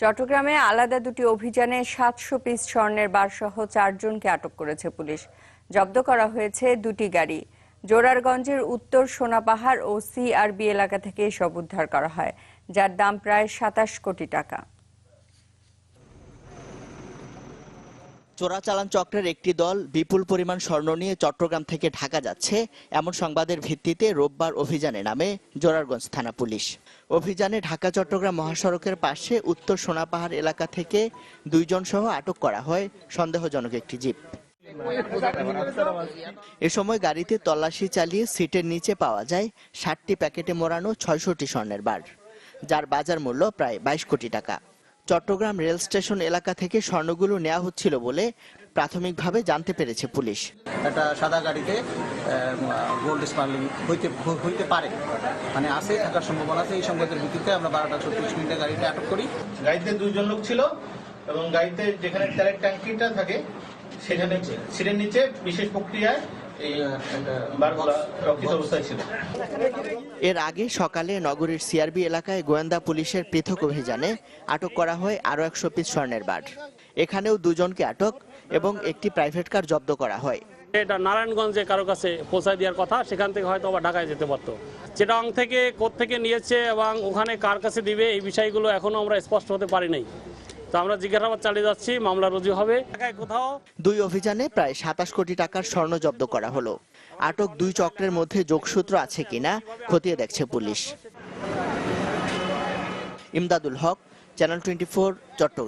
চট্টগ্রামে আলাদা দুটি অভিযানে সাতশো পিস স্বর্ণের বারসহ চারজনকে আটক করেছে পুলিশ। জব্দ করা হয়েছে দুটি গাড়ি। জোরারগঞ্জের উত্তর সোনাপাহাড় ও সিআরবি এলাকা থেকে এসব উদ্ধার করা হয়, যার দাম প্রায় সাতাশ কোটি টাকা। চোরাচালান চক্রের একটি দল বিপুল পরিমাণ স্বর্ণ নিয়ে চট্টগ্রাম থেকে ঢাকা যাচ্ছে। এমন সংবাদের ভিত্তিতে রোববার অভিযানে নামে জোরারগঞ্জ থানা পুলিশ। অভিযানে ঢাকা চট্টগ্রাম মহাসড়কের পাশে উত্তর সোনাপাহাড় এলাকা থেকে দুইজন সহ আটক করা হয়। সন্দেহজনক একটি জিপ। এ সময় গাড়িতে তল্লাশি চালিয়ে সিটের নিচে পাওয়া যায় ষাটটি প্যাকেটে মোড়ানো ছয়শটি স্বর্ণের বার, যার বাজার মূল্য প্রায় বাইশ কোটি টাকা। চট্টগ্রাম রেল স্টেশন এলাকা থেকে স্বর্ণগুলো নেওয়া হচ্ছিল বলে প্রাথমিকভাবে জানতে পেরেছে পুলিশ। একটা সাদা গাড়িতে গোল্ড স্মাগলিং হইতে হইতে পারে। মানে আছে থাকার সম্ভাবনা আছে এই সংবাদের ভিত্তিতে আমরা বারোটা চব্বিশ মিনিটে গাড়িটা আটক করি। গাড়িতে দুইজন লোক ছিল এবং গাড়িতে যেখানে তেলের ট্যাঙ্কিটা থাকে সেখানে সিটের নিচে বিশেষ প্রক্রিয়ায় এর আগে সকালে নগরীর সিআরবি এলাকায় গোয়েন্দা পুলিশের পৃথক অভিযানে আটক করা হয় আরও একশো পিস স্বর্ণের বার এখানেও দুজনকে আটক এবং একটি প্রাইভেট কার জব্দ করা হয়। এটা নারায়ণগঞ্জে কারও কাছে পৌঁছায় দেওয়ার কথা সেখান থেকে হয়তো আবার ঢাকায় যেতে পারতো। চিটাং থেকে থেকে নিয়েছে এবং ওখানে কার কাছে দিবে এই বিষয়গুলো এখনও আমরা স্পষ্ট হতে পারি নাই। মামলা রুজু হবে। দুই অভিযানে প্রায় সাতাশ কোটি টাকার স্বর্ণ জব্দ করা হলো। আটক দুই চক্রের মধ্যে যোগসূত্র আছে কিনা খতিয়ে দেখছে police. Imdadul Haq, channel twenty Chattogram.